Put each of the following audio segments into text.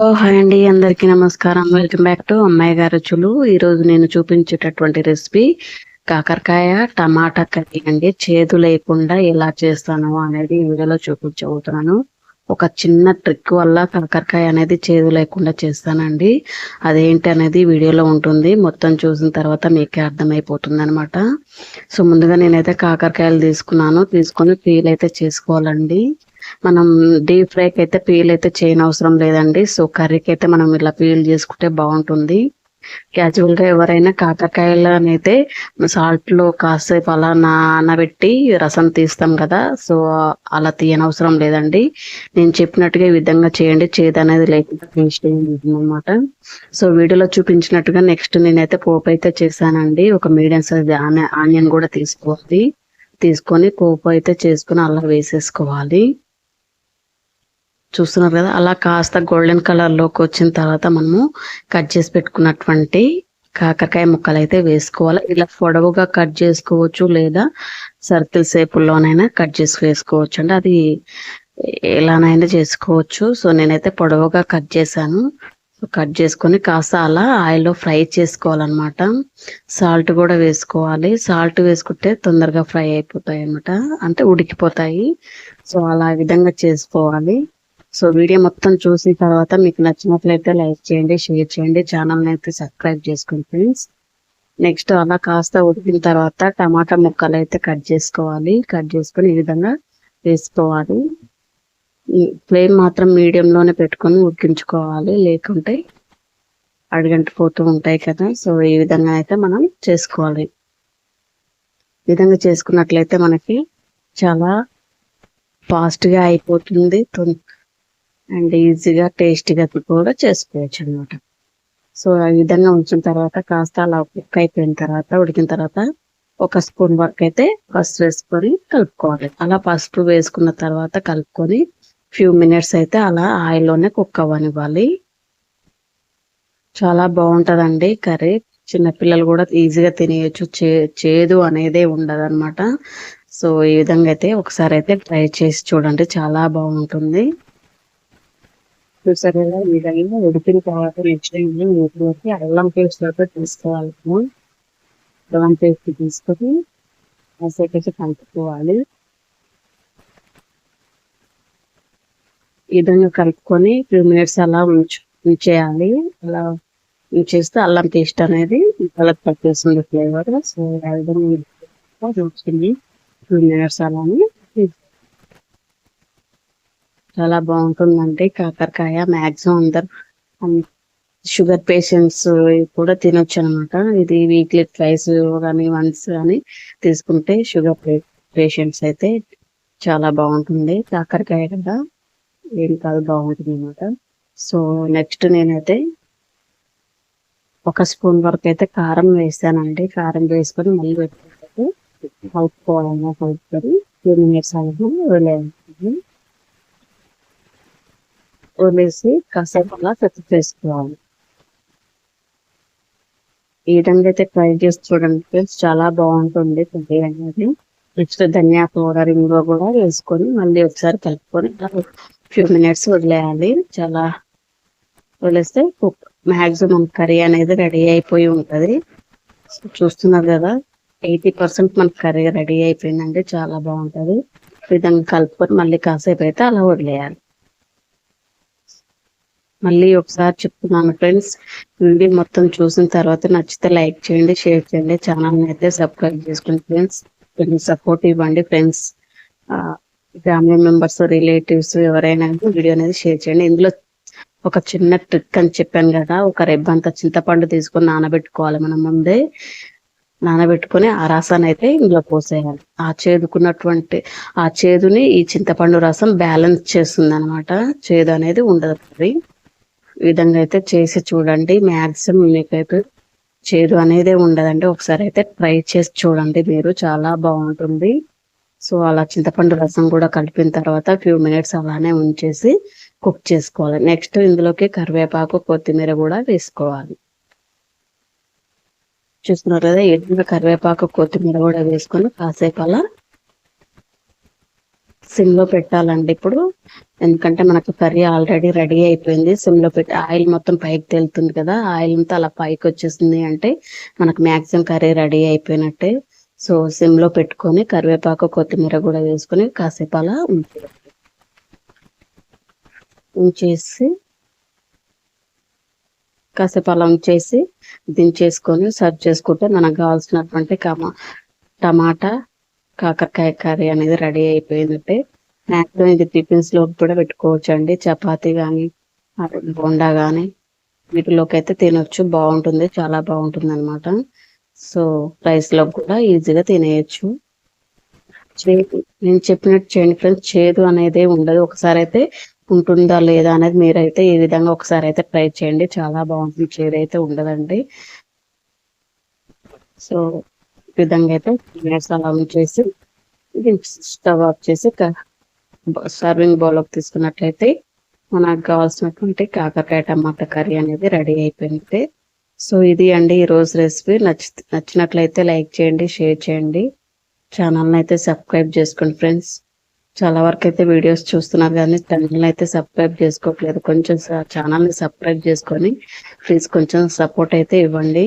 ఓ hi అండి అందరికీ నమస్కారం. వెల్కమ్ బ్యాక్ టు అమ్మాయి గారు రుచులు ఈరోజు నేను చూపించేటటువంటి రెసిపీ కాకరకాయ టమాటా కర్రీ అండి. చేదు లేకుండా ఎలా చేస్తాను అనేది వీడియోలో చూపించబోతున్నాను. ఒక చిన్న ట్రిక్ వల్ల కాకరకాయ అనేది చేదు లేకుండా చేస్తానండి. అదేంటి అనేది వీడియోలో ఉంటుంది. మొత్తం చూసిన తర్వాత మీకే అర్థమైపోతుంది అనమాట సో ముందుగా నేనైతే కాకరకాయలు తీసుకున్నాను. తీసుకొని పీల్ అయితే చేసుకోవాలండి. మనం డీప్ ఫ్రైకి అయితే పీల్ అయితే చేయని అవసరం లేదండి. సో కర్రీకి అయితే మనం ఇలా పీల్ చేసుకుంటే బాగుంటుంది. క్యాజువల్గా ఎవరైనా కాకరకాయలనైతే సాల్ట్లో కాసేపు అలా నానబెట్టి రసం తీస్తాం కదా. సో అలా తీయనవసరం లేదండి. నేను చెప్పినట్టుగా ఈ విధంగా చేయండి. చేదు అనేది లేకుండా టేస్ట్ అనమాట సో వీడియోలో చూపించినట్టుగా నెక్స్ట్ నేనైతే పోపు అయితే చేశానండి. ఒక మీడియం సైజ్ ఆనియన్ కూడా తీసుకోవాలి. తీసుకొని పోపు అయితే చేసుకుని అలా వేసేసుకోవాలి. చూస్తున్నారు కదా అలా కాస్త గోల్డెన్ కలర్లోకి వచ్చిన తర్వాత మనము కట్ చేసి పెట్టుకున్నటువంటి కాకరకాయ ముక్కలు అయితే వేసుకోవాలి. ఇలా పొడవుగా కట్ చేసుకోవచ్చు లేదా సర్కిల్ షేపుల్లోనైనా కట్ చేసి వేసుకోవచ్చు అండి. అది ఎలానైనా చేసుకోవచ్చు. సో నేనైతే పొడవుగా కట్ చేశాను. కట్ చేసుకొని కాస్త అలా ఆయిల్లో ఫ్రై చేసుకోవాలన్నమాట. సాల్ట్ కూడా వేసుకోవాలి. సాల్ట్ వేసుకుంటే తొందరగా ఫ్రై అయిపోతాయి అన్నమాట. అంటే ఉడికిపోతాయి. సో అలా విధంగా చేసుకోవాలి. సో వీడియో మొత్తం చూసిన తర్వాత మీకు నచ్చినట్లయితే లైక్ చేయండి షేర్ చేయండి ఛానల్ని అయితే సబ్స్క్రైబ్ చేసుకోండి ఫ్రెండ్స్. నెక్స్ట్ అలా కాస్త ఉడికిన తర్వాత టమాటా ముక్కలు అయితే కట్ చేసుకోవాలి. కట్ చేసుకొని ఈ విధంగా వేసుకోవాలి. ఫ్లేమ్ మాత్రం మీడియంలోనే పెట్టుకొని ఉడికించుకోవాలి. లేకుంటే అడిగంటిపోతూ ఉంటాయి కదా. సో ఈ విధంగా అయితే మనం చేసుకోవాలి. ఈ విధంగా చేసుకున్నట్లయితే మనకి చాలా ఫాస్ట్గా అయిపోతుంది. అండ్ ఈజీగా టేస్టీగా కూడా చేసుకోవచ్చు అనమాట సో ఆ విధంగా ఉంచిన తర్వాత కాస్త అలా కుక్ అయిపోయిన తర్వాత ఉడికిన తర్వాత ఒక స్పూన్ వరకు అయితే పసుపు వేసుకొని కలుపుకోవాలి. అలా పసుపు వేసుకున్న తర్వాత కలుపుకొని ఫ్యూ మినిట్స్ అయితే అలా ఆయిల్లోనే కుక్ అవ్వనివ్వాలి. చాలా బాగుంటుందండి కర్రీ. చిన్నపిల్లలు కూడా ఈజీగా తినేయచ్చు. చే చేదు అనేదే ఉండదు అనమాట సో ఈ విధంగా అయితే ఒకసారి అయితే ట్రై చేసి చూడండి. చాలా బాగుంటుంది. చూసారు కదా ఈ విధంగా ఉడికిన తర్వాత నెక్స్ట్ వీటిలోకి అల్లం పేస్ట్ అయితే తీసుకోవాలి. అల్లం పేస్ట్ తీసుకొని కాసేపు కలుపుకోవాలి. ఈ విధంగా కలుపుకొని టూ మినిట్స్ అలా ఉంచు ఉంచేయాలి. అలా ఉంచేస్తే అల్లం పేస్ట్ అనేది కలర్ పట్టేస్తుంది ఫ్లేవర్. సో ఆ విధంగా చూసుకుని టూ మినిట్స్ అలానే చాలా బాగుంటుందండి. కాకరకాయ మ్యాక్సిమం అందరు షుగర్ పేషెంట్స్ కూడా తినొచ్చు అనమాట ఇది వీక్లీ ట్వైస్ కానీ వన్స్ కానీ తీసుకుంటే షుగర్ పేషెంట్స్ అయితే చాలా బాగుంటుంది. కాకరకాయ కదా ఏం కాదు బాగుంటుంది అనమాట సో నెక్స్ట్ నేనైతే ఒక స్పూన్ వరకు అయితే కారం వేసానండి. కారం వేసుకొని మళ్ళీ పెట్టుకుంటే కలుపుకోవాలన్నా కలుపుకొని టూ మినిట్స్ అనేది వదిలేయాలి వదిలేసి కాసేపు అలా పెద్ద చేసుకోవాలి ఈ విధంగా అయితే ట్రై చేసి చూడండి ఫ్రెండ్స్ చాలా బాగుంటుంది కర్రీ అనేది. నెక్స్ట్ ధనియా పౌడర్ ఇంగువ కూడా వేసుకొని మళ్ళీ ఒకసారి కలుపుకొని ఫ్యూ మినిట్స్ వదిలేయాలి. చాలా వదిలేస్తే కుక్ మ్యాక్సిమం కర్రీ అనేది రెడీ అయిపోయి ఉంటుంది. చూస్తున్నారు కదా ఎయిటీ పర్సెంట్ మనకి కర్రీ రెడీ అయిపోయిందండి చాలా బాగుంటుంది. విధంగా కలుపుకొని మళ్ళీ కాసేపు అయితే అలా వదిలేయాలి. మళ్ళీ ఒకసారి చెప్తున్నాను ఫ్రెండ్స్. వీడియో మొత్తం చూసిన తర్వాత నచ్చితే లైక్ చేయండి షేర్ చేయండి. ఛానల్ని అయితే సబ్స్క్రైబ్ చేసుకోండి ఫ్రెండ్స్. ఫ్రెండ్స్ సపోర్ట్ ఇవ్వండి ఫ్రెండ్స్. ఫ్యామిలీ మెంబర్స్ రిలేటివ్స్ ఎవరైనా వీడియో అనేది షేర్ చేయండి. ఇందులో ఒక చిన్న ట్రిక్ అని చెప్పాను కదా ఒక రెబ్బంత చింతపండు తీసుకొని నానబెట్టుకోవాలి మనం ముందే. నానబెట్టుకొని ఆ రసాన్ని అయితే ఇందులో పోసేయాలి. ఆ చేదుకున్నటువంటి ఆ చేదుని ఈ చింతపండు రసం బ్యాలెన్స్ చేస్తుంది అనమాట చేదు అనేది ఉండదు ఈ విధంగా అయితే చేసి చూడండి. మ్యాక్సిమం మీకైతే చేదు అనేది ఉండదండి. ఒకసారి అయితే ట్రై చేసి చూడండి మీరు. చాలా బాగుంటుంది. సో అలా చింతపండు రసం కూడా కలిపిన తర్వాత ఫ్యూ మినిట్స్ అలానే ఉంచేసి కుక్ చేసుకోవాలి. నెక్స్ట్ ఇందులోకి కరివేపాకు కొత్తిమీర కూడా వేసుకోవాలి. చూస్తున్నారు కదా ఎదురుగా కరివేపాకు కొత్తిమీర కూడా వేసుకొని కాసేపు అలా సిమ్లో పెట్టాలండి ఇప్పుడు. ఎందుకంటే మనకు కర్రీ ఆల్రెడీ రెడీ అయిపోయింది. సిమ్లో పెట్టి ఆయిల్ మొత్తం పైకి తేలుతుంది కదా ఆయిల్ అంతా అలా పైకి వచ్చేసింది అంటే మనకు మ్యాక్సిమం కర్రీ రెడీ అయిపోయినట్టే. సో సిమ్లో పెట్టుకొని కరివేపాకు కొత్తిమీర కూడా వేసుకొని కాసేపు అలా ఉంచేసి కాసేపు అలా ఉంచేసి దించేసుకొని సర్వ్ చేసుకుంటే మనకు కావాల్సినటువంటి కమా టమాటా కాకరకాయ కర్రీ అనేది రెడీ అయిపోయిందంటే స్నాక్స్ ఇది టిఫిన్స్లో కూడా పెట్టుకోవచ్చు అండి చపాతి కానీ బోండా కానీ వీటిలోకి అయితే తినొచ్చు. బాగుంటుంది చాలా బాగుంటుంది అనమాట సో రైస్లో కూడా ఈజీగా తినేయచ్చు. చేదు నేను చెప్పినట్టు చేయండి ఫ్రెండ్స్. చేదు అనేది ఉండదు. ఒకసారి అయితే ఉంటుందా లేదా అనేది మీరైతే ఈ విధంగా ఒకసారి అయితే ట్రై చేయండి. చాలా బాగుంటుంది. చేదు అయితే ఉండదండి. సో విధంగా అయితే గ్యాస్ అలా చేసి ఇది స్టవ్ ఆఫ్ చేసి సర్వింగ్ బౌల్లోకి తీసుకున్నట్లయితే మనకు కావాల్సినటువంటి కాకరకాయ టమాటా కర్రీ అనేది రెడీ అయిపోయింది. సో ఇది అండి ఈ రోజు రెసిపీ నచ్చి నచ్చినట్లయితే లైక్ చేయండి షేర్ చేయండి. ఛానల్ని అయితే సబ్స్క్రైబ్ చేసుకోండి ఫ్రెండ్స్ చాలా వరకు అయితే వీడియోస్ చూస్తున్నారు కానీ ఛానల్ని అయితే సబ్స్క్రైబ్ చేసుకోవట్లేదు. కొంచెం ఛానల్ని సబ్స్క్రైబ్ చేసుకొని ప్లీజ్ కొంచెం సపోర్ట్ అయితే ఇవ్వండి.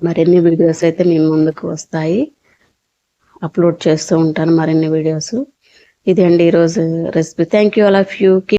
మరిన్ని వీడియోస్ అయితే మీ ముందుకు వస్తాయి. అప్లోడ్ చేస్తూ ఉంటాను మరిన్ని వీడియోస్ ఇది అండి ఈరోజు recipe thank you all of you